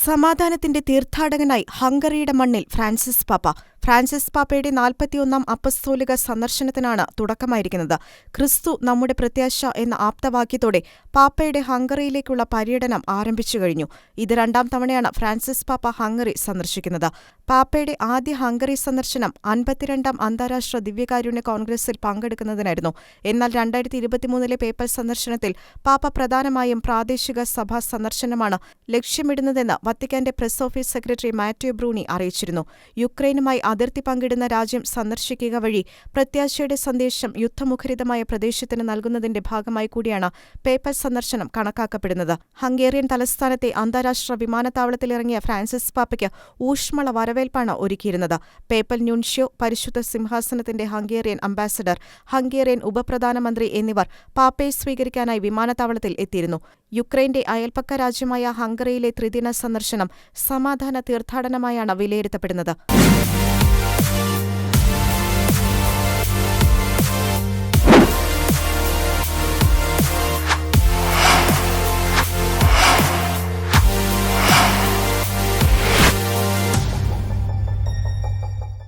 സമാധാനത്തിന്റെ തീർത്ഥാടകനായി ഹംഗറിയുടെ മണ്ണിൽ ഫ്രാൻസിസ് പാപ്പ ഫ്രാൻസിസ് പാപ്പയുടെ നാൽപ്പത്തിയൊന്നാം അപ്പസ്തോലിക സന്ദർശനത്തിനാണ് തുടക്കമായിരിക്കുന്നത്. ക്രിസ്തു നമ്മുടെ പ്രത്യാശ എന്ന ആപ്തവാക്യത്തോടെ പാപ്പയുടെ ഹംഗറിയിലേക്കുള്ള പര്യടനം ആരംഭിച്ചു കഴിഞ്ഞു. ഇത് രണ്ടാം തവണയാണ് ഫ്രാൻസിസ് പാപ്പ ഹംഗറി സന്ദർശിക്കുന്നത്. പാപ്പയുടെ ആദ്യ ഹംഗറി സന്ദർശനം അൻപത്തിരണ്ടാം അന്താരാഷ്ട്ര ദിവ്യകാരുണ്യ കോൺഗ്രസിൽ പങ്കെടുക്കുന്നതിനായിരുന്നു. എന്നാൽ രണ്ടായിരത്തി ഇരുപത്തിമൂന്നിലെ പേപ്പൽ സന്ദർശനത്തിൽ പാപ്പ പ്രധാനമായും പ്രാദേശിക സഭാ സന്ദർശനമാണ് ലക്ഷ്യമിടുന്നതെന്ന് വത്തിക്കാന്റെ press office secretary Matthew Bruni അറിയിച്ചിരുന്നു. യുക്രൈനുമായി അതിർത്തി പങ്കിടുന്ന രാജ്യം സന്ദർശിക്കുക വഴി പ്രത്യാശയുടെ സന്ദേശം യുദ്ധമുഖരിതമായ പ്രദേശത്തിന് നൽകുന്നതിന്റെ ഭാഗമായി കൂടിയാണ് പേപ്പൽ സന്ദർശനം കണക്കാക്കപ്പെടുന്നത്. ഹംഗേറിയൻ തലസ്ഥാനത്തെ അന്താരാഷ്ട്ര വിമാനത്താവളത്തിലിറങ്ങിയ ഫ്രാൻസിസ് പാപ്പയ്ക്ക് ഊഷ്മള വരവേൽപ്പാണ് ഒരുക്കിയിരുന്നത്. പേപ്പൽ ന്യൂൻഷ്യോ പരിശുദ്ധ സിംഹാസനത്തിന്റെ ഹംഗേറിയൻ അംബാസഡർ ഹംഗേറിയൻ ഉപപ്രധാനമന്ത്രി എന്നിവർ പാപ്പയെ സ്വീകരിക്കാനായി വിമാനത്താവളത്തിൽ എത്തിയിരുന്നു. യുക്രൈന്റെ അയൽപ്പക്ക രാജ്യമായ ഹംഗറിയിലെ ത്രിദിന സന്ദർശനം സമാധാന തീർത്ഥാടനമായാണ് വിലയിരുത്തപ്പെടുന്നത്. Thank you.